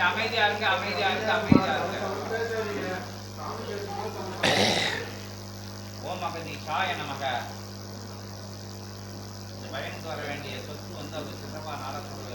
கொஞ்சம் அமைதியா இருங்க அமைதியா இருங்க அமைதியா இருங்க ஓம் அகதி சாய நமக. இந்த பயனுக்கு வர வேண்டிய சொத்து வந்து அவர் சிறப்பா நாளத்தோட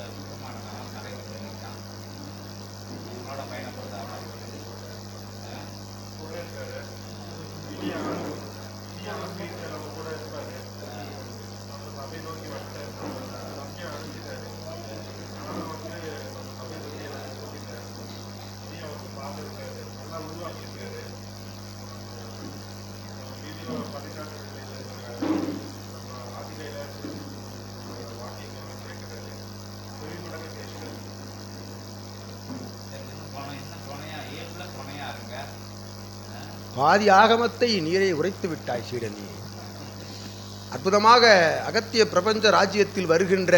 பாதி ஆகமத்தை நீரை உரைத்து விட்டாய் சீடனி. அற்புதமாக அகத்திய பிரபஞ்ச ராஜ்யத்தில் வருகின்ற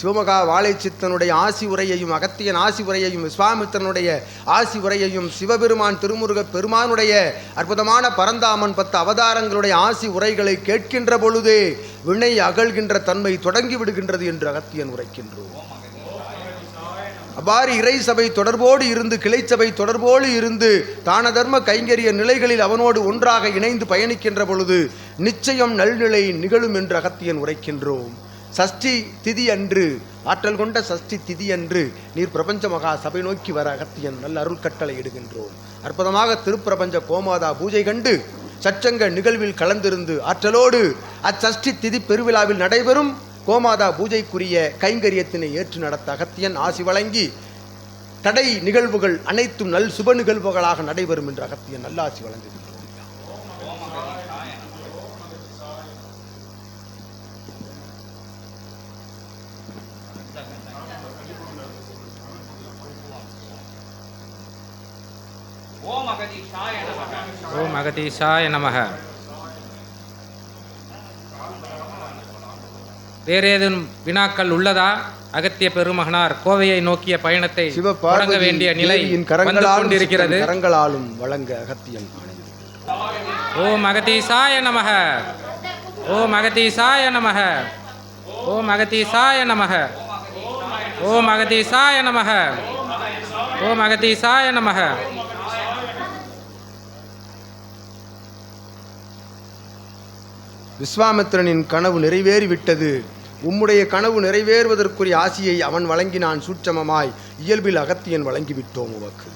சிவமகா வாழைச்சித்தனுடைய ஆசி உரையையும் அகத்தியன் ஆசி உரையையும் விஸ்வாமித்திரனுடைய ஆசி உரையையும் சிவபெருமான் திருமுருக பெருமானுடைய அற்புதமான பரந்தாமன் பத்து அவதாரங்களுடைய ஆசி உரைகளை கேட்கின்ற பொழுதே வினை அகழ்கின்ற தன்மை தொடங்கி விடுகின்றது என்று அகத்தியன் உரைக்கின்றோம். அவ்வாறு இறை சபை தொடர்போடு இருந்து கிளைச்சபை தொடர்போடு இருந்து தான தர்ம கைங்கரிய நிலைகளில் அவனோடு ஒன்றாக இணைந்து பயணிக்கின்ற பொழுது நிச்சயம் நல்நிலை நிகழும் என்று அகத்தியன் உரைக்கின்றோம். சஷ்டி திதி அன்று ஆற்றல் கொண்ட சஷ்டி திதி அன்று நீர் பிரபஞ்ச மகா சபை நோக்கி வர அகத்தியன் நல்ல அருள் கட்டளை இடுகின்றோம். அற்புதமாக திருப்பிரபஞ்ச கோமாதா பூஜை கண்டு சச்சங்க நிகழ்வில் கலந்திருந்து ஆற்றலோடு அச்சஷ்டி திதி பெருவிழாவில் நடைபெறும் கோமாதா பூஜைக்குரிய கைங்கரியத்தினை ஏற்று நடத்த அகத்தியன் ஆசி வழங்கி தடை நிகழ்வுகள் அனைத்தும் நல் சுப நிகழ்வுகளாக நடைபெறும் என்று அகத்தியன் நல்லாசி வழங்குகின்றோம் ஓம் அகதீஷாய நமக. வேறு ஏதும் வினாக்கள் உள்ளதா? அகத்திய பெருமகனார் கோவையை நோக்கிய பயணத்தை தொடங்க வேண்டிய நிலை வந்து கொண்டிருக்கிறது. கரங்களாலும் வழங்க அகத்தியன். ஓம் அகதீசாய நமக. ஓம் அகதீசாய நமக. ஓம் அகதீசாய நமக. ஓம் அகதீசாய நமக. ஓம் அகதீசாய நமக. விஸ்வாமித்திரனின் கனவு நிறைவேறிவிட்டது. உம்முடைய கனவு நிறைவேறுவதற்குரிய ஆசியை அவன் வழங்கினான். சூட்சமமாய் இயல்பில் அகத்தியன் வழங்கிவிட்டோம் உமக்கு.